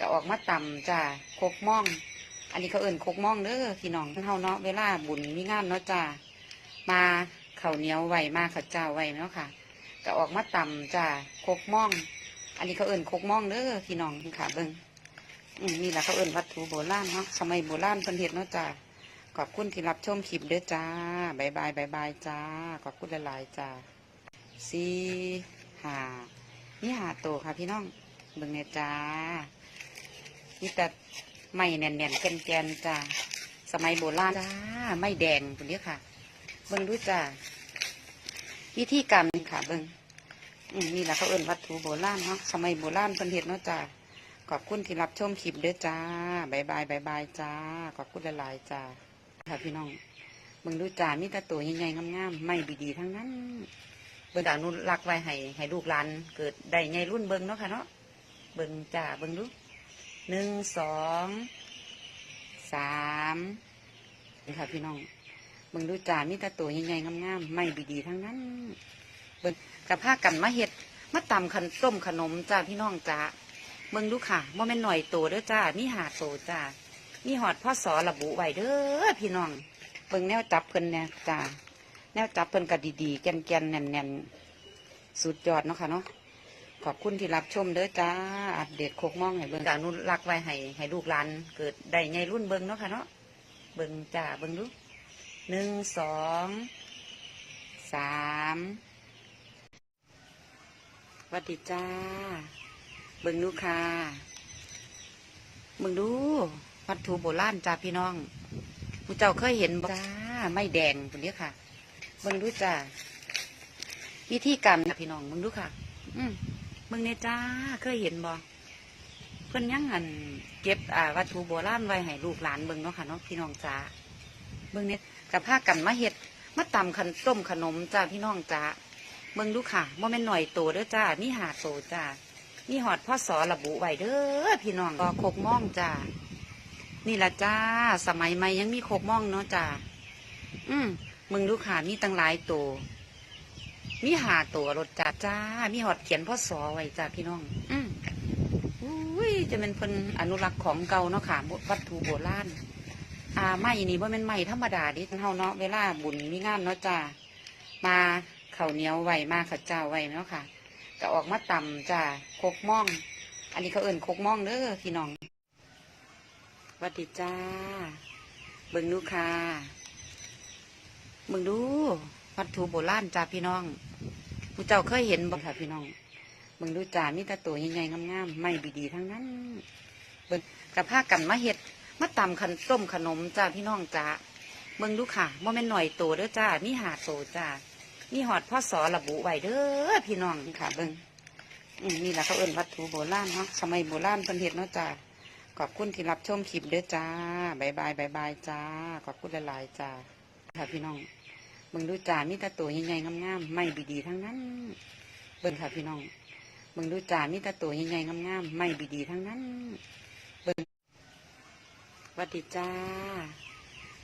ก็ออกมาต่ำจ้าโคกม่อง อันนี้เขาเอิ่นโคกม่องเด้อพี่น้องเฮาเนาะเวลาบุญมีงานเนาะจ้ามาเข้าเหนียวไหวมาข้าวเจ้าไหวเนาะค่ะก็ออกมาต่ำจ้าโคกม่อง อันนี้เขาเอิ่นโคกม่องเด้อพี่น้องค่ะเบิ่งอืมนี่แหละเขาเอิ่นวัตถุโบราณเนาะสมัยโบราณเพิ่นเฮ็ดเนาะจ้าขอบคุณที่รับชมคลิปเด้อจ้าบายบายบายบายจ้า ขอบคุณหลายๆจ้าสี่หานี่หาโตค่ะพี่น้องเบิ่งเนี่ยจ้า นี่แต่ไม่แน่นๆแกนๆจ้าสมัยโบราณจ้าไม่แดงตัวนี้ค่ะ เบิ่งดูจ้าวิธีการนี่ค่ะ เบิ่งอืมนี่แหละเขาเอิ่นวัตถุโบราณเนาะสมัยโบราณเพิ่นเฮ็ดเนาะจ้าขอบคุณที่รับชมคลิปเด้อจ้าบายบายบายบายจ้า ขอบคุณหลายๆจ้าค่ะพี่น้องเบิ่งดูจ้ามีแต่ตัวใหญ่ๆงามๆไม่ดีๆทั้งนั้นเบิ่งอนุรักไว้ให้ให้ลูกหลานเกิดได้ใหญ่รุ่นเบิ่งเนาะค่ะเนาะเบิ่งจ้าเบิ่งดู หนึ่งสองสามนี่ค่ะพี่น้องเบิ่งดูจานมีแต่ตัวใหญ่ๆงามๆไม่ดีๆทั้งนั้นเบิ่งกับผ้ากันมาเห็ดมาตำขันต้มขนมจ้าพี่น้องจ้าเบิ่งดูค่ะว่าแม่นหน่อยโตเด้อจ้ามีหาโตจ้ามีหอดพ่อสอระบุไว้เด้อพี่น้องเบิ่งแนวจับเพิ่นเนี่ยจ้าแนวจับเพิ่นก็ดีๆแกนๆแน่นๆสุดยอดเนาะค่ะเนาะ ขอบคุณที่รับชมเด้อจ้า อัปเดตโคกม่องให้เบิ่งการนุรักไว้ให้ให้ลูกหลานเกิดได้ใหญ่รุ่นเบิ่งเนาะค่ะเนาะเบิ่งจ้าเบิ่งดูหนึ่งสองสามวัสดีจ้า เบิ่งดูค่ะ เบิ่งดู วัตถุโบราณจ้าพี่น้องผู้เจ้าเคยเห็นจ้าไม่แดงตัวนี้ค่ะ เบิ่งดูจ้าวิธีการค่ะพี่น้องเบิ่งดูค่ะ อืม มึงเนี่ยจ้าเคยเห็นบ่เพิ่นยังอันเก็บอ่าวัตถุโบราณไว้ให้ลูกหลานเบิ่งเนาะค่ะเนาะพี่น้องจ้าเบิ่งเนี่ยกับผ้ากันมาเฮ็ดมาตำขนต้มขนมจ้าพี่น้องจ้าเบิ่งดูค่ะว่าแม่นหน่อยโตเด้อจ้ามีหาโตจ้ามีหอดพ่อสอระบุไว้เด้อพี่น้องก็โคกม่องจ้านี่ละจ้า สมัยใหม่ยังมีโคกม่องเนาะจ้าอืมมึงดูค่ะมีตั้งหลายโต มีหาตัวรถจัดจ้า มีหอดเขียนพ่อสอไว้จ้าพี่น้อง อืมอุ้ยจะเป็นเพิ่นอนุรักษ์ของเก่าเนาะค่ะวัตถุโบราณอ่าไม้นี่ว่าเป็นไม้ธรรมดาดิเฮาเนาะเวลาบุญมีงานเนาะจ้ามาข้าวเหนียวไว้มาข้าวเจ้าไว้เนาะค่ะก็ออกมาตำจ้าโคกม่อง อันนี้เขาเอิ่นโคกม่องเด้อพี่น้องสวัสดีจ้า เบิ่งดูค่ะเบิ่งดู วัตถุโบราณจ้าพี่น้องผู้เจ้าเคยเห็นบ่ค่ะพี่น้องเบิ่งดูจ้ามีแต่ตัวใหญ่ๆงามๆไม่ดีๆทั้งนั้นเบิ่งกับผ้ากันมาเห็ดมาตำขนต้มขนมจ้าพี่น้องจ้าเบิ่งดูค่ะว่าแม่นหน่อยโตเด้อจ้ามีหาโตจ้ามีหอดพ่อสอระบุไว้เด้อพี่น้องค่ะ เบิ่งนี่แหละเขาเอิ่นวัตถุโบราณเนาะสมัยโบราณเพิ่นเฮ็ดเนาะจ้าขอบคุณที่รับชมคลิปเด้อจ้าบายบายบายบายจ้า ขอบคุณหลายๆจ้าค่ะพี่น้อง เบิ่งดูจามีต่ตัวใหญ่ๆงามๆไม่ดีๆทั้งนั้น เบิ่งค่ะพี่น้องเบิ่งดูจามีต่ตัวใหญ่ๆงามๆไม่ดีๆทั้งนั้น เบิ่งวัสดีจ้า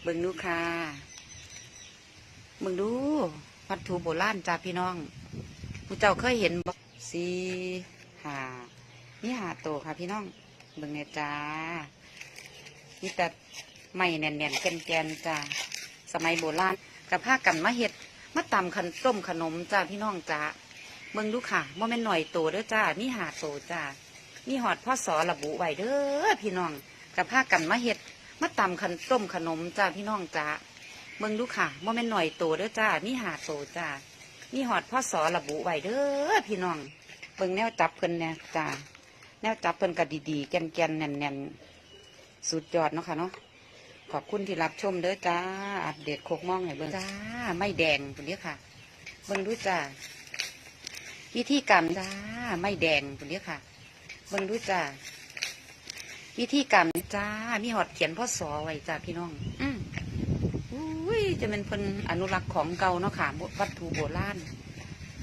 เบิ่งดูค่ะเบิ่งดูวัตถุโบราณจ้าพี่น้องผู้เจ้าเคยเห็นบ่สีหานี่หาโตค่ะพี่น้อง เบิ่งเนี่ยจ้านี่แต่ไม่แน่นๆแกนๆจ้าสมัยโบราณ กับผ้ากันมาเห็ดมาตำขันต้มขนมจ้าพี่น้องจ้าเบิ่งดูค่ะว่าแม่นหน่อยโตเด้อจ้ามีหาโตจ้ามีหอดพ่อสอระบุไว้เด้อพี่น้องกับผ้ากันมาเห็ดมาตำขันต้มขนมจ้าพี่น้องจ้าเบิ่งดูค่ะว่าแม่นหน่อยโตเด้อจ้ามีหาโตจ้ามีหอดพ่อสอระบุไว้เด้อพี่น้องเบิ่งแนวจับเพิ่นเนี่ยจ้าแนวจับเพิ่นก็ดีๆแกนๆแน่นๆสุดยอดเนาะค่ะเนาะ ขอบคุณที่รับชมเด้อจ้า อัปเดตโคกม่องให้เบิ่งจ้า ไม่แดงตัวนี้ค่ะ เบิ่งดูจ้า วิธีการจ้า ไม่แดงตัวนี้ค่ะ เบิ่งดูจ้า วิธีการจ้า มีหอดเขียนพ่อสอไว้จ้าพี่น้อง อืมอุ้ย จะเป็นเพิ่นอนุรักษ์ของเก่าเนาะค่ะ วัตถุโบราณ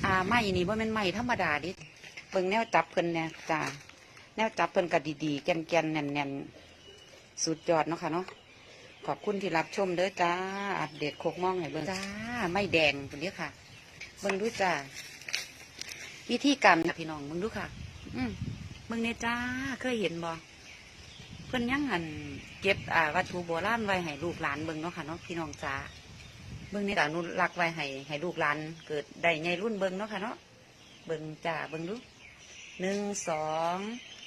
อ่า ไม้นี่ว่าเป็นไม้ธรรมดาดิ เบิ่งแนวจับเพิ่นเนี่ยจ้า แนวจับเพิ่นก็ดีๆ แกนๆแน่นๆ สุดยอดเนาะค่ะเนาะ ขอบคุณที่รับชมเด้อจ้า อัปเดตโคกม่องให้เบิ่งจ้า ไม่แดงตัวนี้ค่ะ เบิ่งดูจ้า วิธีการค่ะพี่น้องเบิ่งดูค่ะ อืมเบิ่งเนี่ยจ้า เคยเห็นบ่พิ่นยังหันเก็บอ่าวัตถุโบราณไว้ให้ลูกหลานเบิ่งเนาะค่ะเนาะพี่น้องจ๋าเบิ่งในอนุรักษ์ไว้ให้ให้ลูกหลาน เกิดได้ใหญ่รุ่นเบิ่งเนาะค่ะเนาะ เบิ่งจ้า เบิ่งดูหนึ่งสองสาม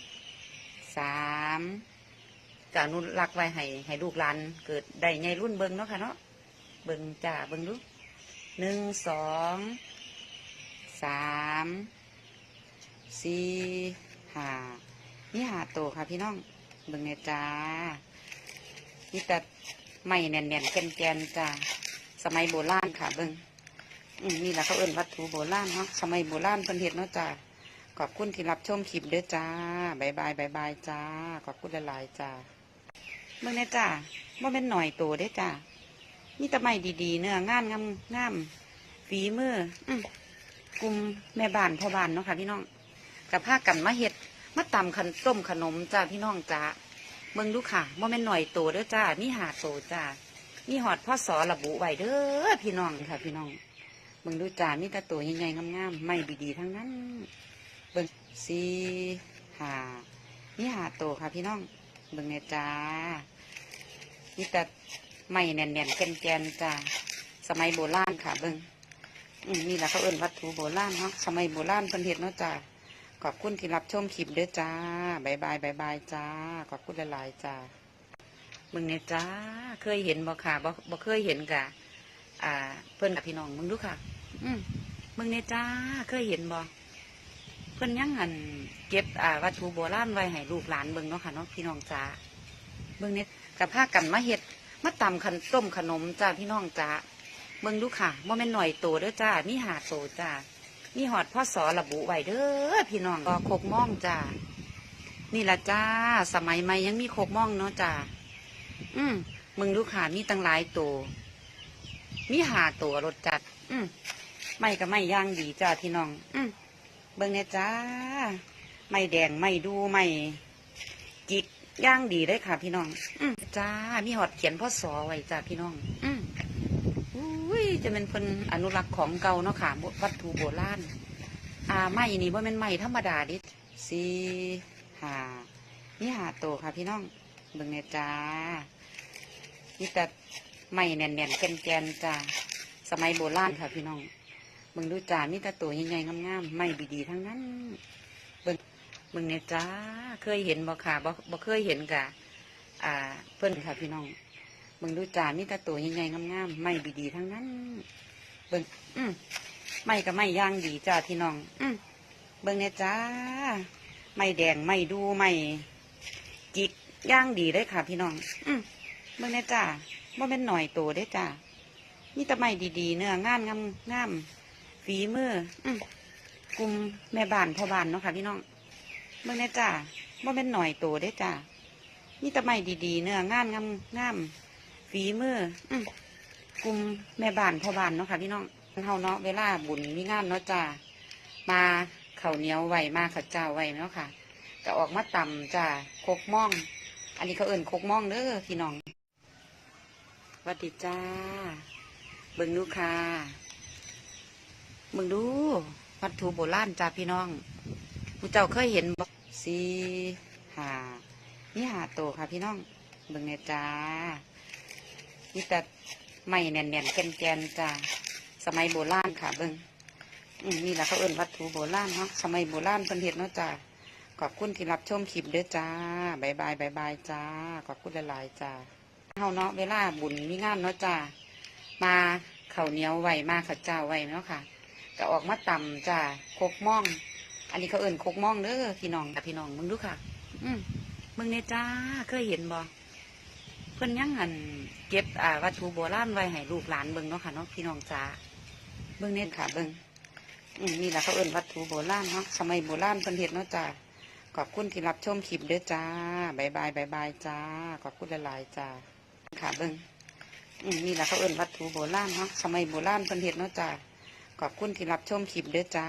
จะอนุรักไว้ให้ให้ลูกหลานเกิดได้ใหญ่รุ่นเบิงเนาะค่ะเนาะเบิงจ้าเบิงดูกหนึ่งสองสามสี่ห้านี่หาโตค่ะพี่น้องเบิงเนี่ยจ้านี่แต่ไม่แน่นๆแกนๆจ้าสมัยโบราณค่ะเบิงมนี่แหละเขาเอิ้นวัตถุโบราณเนาะสมัยโบราณเพิ่นเฮ็ดเนาะจ้าขอบคุณที่รับชมคลิปเด้อจ้าบายบายบายบายจ้า ขอบคุณหลายๆจ้า เบิ่งเนี่ยจ้าว่าเป็นหน่อยโตเด้จ้ามีแต่ไมดีๆ เนื้องานงามงามฝีมืออืกลุ่มแม่บ้านพ่อบ้านเนาะค่ะพี่น้องกับผ้ากันมาเฮ็ดมาตำขนต้มขนมจ้าพี่น้องจ้าเบิ่งดูค่ะว่าแม่นหน่อยโตเด้อจ้ามีหาโตจ้ามีหอดพ่อสอระบุไว้เด้อพี่น้องค่ะ พี่น้องเบิ่งดูจ้ามีแต่ตัวใหญ่ๆงามๆไม่ดีๆทั้งนั้นเบิ่งสี่หามีหาโตค่ะพี่น้อง เบิ่งเนี่ยจ้ามีแต่ไม่แน่นๆแกนๆจ้าสมัยโบราณค่ะเบิ่งอืมนี่แหละเขาเอิ้นวัตถุโบราณเนาะสมัยโบราณเพิ่นเฮ็ดเนาะจ้าขอบคุณที่รับชมคลิปเด้อจ้าบายบายบายบายจ้า ขอบคุณหลายๆจ้ามึงเนี่ยจ้า เคยเห็นบ่ค่ะบ่บ่เคยเห็นกะอ่า เพิ่นกับพี่น้องมึงดูค่ะ อืมมึงเนี่ยจ้า เคยเห็นบ่ เพิ่นยังหันเก็บอ่าวัตถุโบราณไว้ให้ลูกหลานเบิ่งเนาะค่ะเนาะพี่น้องจ้าเบิ่งเนี่ยกับผ้ากันมาเฮ็ดมาตำขันต้มขนมจ้าพี่น้องจ้าเบิ่งดูค่ะว่าแม่นหน่อยโตเด้อจ้ามีหาโตจ้ามีหอดพ่อสอระบุไว้เด้อพี่น้องก็โคกม่องจ้านี่ละจ้า สมัยใหม่ยังมีโคกม่องเนาะจ้าอืมมึงดูค่ะมีตั้งหลายตัวมีหาตัวรถจัด อืมไม่ก็ไม่ย่างดีจ้าพี่น้อง อืม เบิ่งเนี่ยจ้า ไม่แดงไม่ดูไม่จิกย่างดีเลยค่ะ พี่น้อง อืมจ้า มีหอดเขียนพ่อสอไว้จ้าพี่น้อง อืมอุ้ยจะเป็นคนอนุรักษ์ของเก่าเนาะค่ะวัตถุโบราณอ่าไม้นี่ว่าเป็นไม้ธรรมดาดิสี่หานี่หาโตค่ะพี่น้อง เบิ่งเนี่ยจ้านี่แต่ไม้แน่นๆแกนๆจ้าสมัยโบราณค่ะพี่น้อง เบิ่งดูจ้ามีแต่ตัวใหญ่ๆงามๆไม้ดีๆทั้งนั้นเบิ่งเบิ่งเนี่ยจ้าเคยเห็นบ่ค่ะบ่บ่เคยเห็นกะอ่า เพิ่นค่ะพี่น้องเบิ่งดูจ่ามีแต่ตัวใหญ่ๆงามๆไม่ดีๆทั้งนั้นเบิ่งอืมไม่ก็ไม่ย่างดีจ้าพี่น้อง อืมเบิ่งเนี่ยจ้าไม่แดงไม่ดูไม่จิกย่างดีเลยค่ะ พี่น้อง อืมเบิ่งเนี่ยจ้าว่เป็นหน่อยโตได้จ้ามีแต่ไม่ดีๆ เนื้องามงามงาม ฝีมืออืมกลุ่มแม่บ้านพ่อบ้านเนาะค่ะพี่น้องเบิ่งเนี่ยจ้าว่าเป็นหน่อยโตได้อจ้ามีแต่ไม่ดีๆ เนื้องามงามงามฝีมืออืมกลุ่มแม่บ้านพ่อบ้านเนาะค่ะพี่น้องเฮาเนาะเวลาบุญมีงานเนาะจ้ามาข้าวเหนียวไว้มาข้าวเจ้าไว้เนาะค่ะก็ออกมาตำจ้าโคกม่อง อันนี้เขาเอิ่นโคกม่องเด้อพี่น้องสวัสดีจ้าเบิ่งดูค่ะ เบิ่งดู วัตถุโบราณจ้าพี่น้องผู้เจ้าเคยเห็นบ่สีหานี่หาโตค่ะพี่น้องเบิ่งเนี่ยจ้านี่แต่ไม่แน่นๆแกนๆจ้าสมัยโบราณค่ะเบิ่งนี่แหละเขาเอิ้นวัตถุโบราณเนาะสมัยโบราณเพิ่นเฮ็ดเนาะจ้าขอบคุณที่รับชมคลิปเด้อจ้าบายบายบายบายจ้า ขอบคุณหลายๆจ้าเฮาเนาะเวลาบุญมีงานเนาะจ้ามาเข้าเหนียวไหวมาข้าเจ้าไหวเนาะค่ะ ก็ออกมาต่ำจ้าโคกม่อง อันนี้เขาเอิ้นโคกม่องเด้อพี่น้องค่พี่น้องมึงดูค่ะ อืมมึงเนี่ยจ้าเคยเห็นบ่เพิ่นยังหันเก็บอ่าวัตถุโบราณไว้ให้ลูกหลานเบิ่งเนาะค่ะเนาะพี่น้องจ้าเบิ่งเน็ตค่ะ เบิ่งอืมนี่แหละเขาเอิ้นวัตถุโบราณเนาะสมัยโบราณเพิ่นเฮ็ดเนาะจ้าขอบคุณที่รับชมคลิปเด้อจ้าบายบายบายบายจ้าขอบคุณหลายๆจ้าค่ะเบิ่งอืมนี่แหละเขาเอิ้นวัตถุโบราณเนาะสมัยโบราณเพิ่นเฮ็ดเนาะจ้า ขอบคุณที่รับชมคลิปเด้อจ้า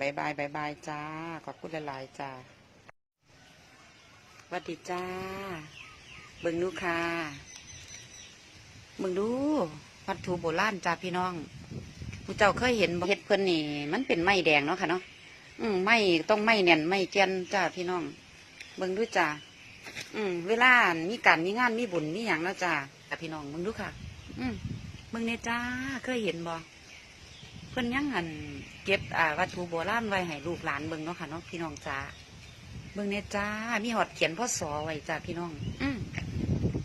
บายบายบายบายจ้า ขอบคุณหลายๆจ้าวัสดีจ้า เบิ่งดูค่ะเบิ่งดูวัตถุโบราณจ้าพี่น้องผู้เจ้าเคยเห็นเฮ็ดเพิ่นนี่ มันเป็นไม้แดงเนาะค่ะเนาะอืมไม้ต้องไม้แน่นไม้เจียนจ้าพี่น้อง เบิ่งดูจ้าอืมเวลา มีการมีงานมีบุญมีหยังแล้วจ้าพี่น้องมึงดูค่ะ อืมมึงเนี่ยจ้า เคยเห็นบ่ เพิ่นยังหันเก็บอ่าวัตถุโบราณไว้ให้ลูกหลานเบิ่งเนาะค่ะเนาะพี่น้องจ้าเบิ่งเนี่ยจ้า มีหอดเขียนพ่อสอไว้จ้าพี่น้อง อืม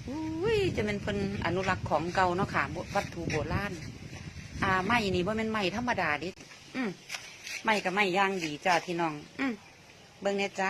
อุ้ยจะเป็นเพิ่นอนุรักษ์ของเก่าเนาะค่ะวัตถุโบราณอ่าไม้นี่ว่าเป็นไม้ธรรมดาดิอืมไม้กับไม้ย่างดีจ้าพี่น้อง อืมเบิ่งเนี่ยจ้า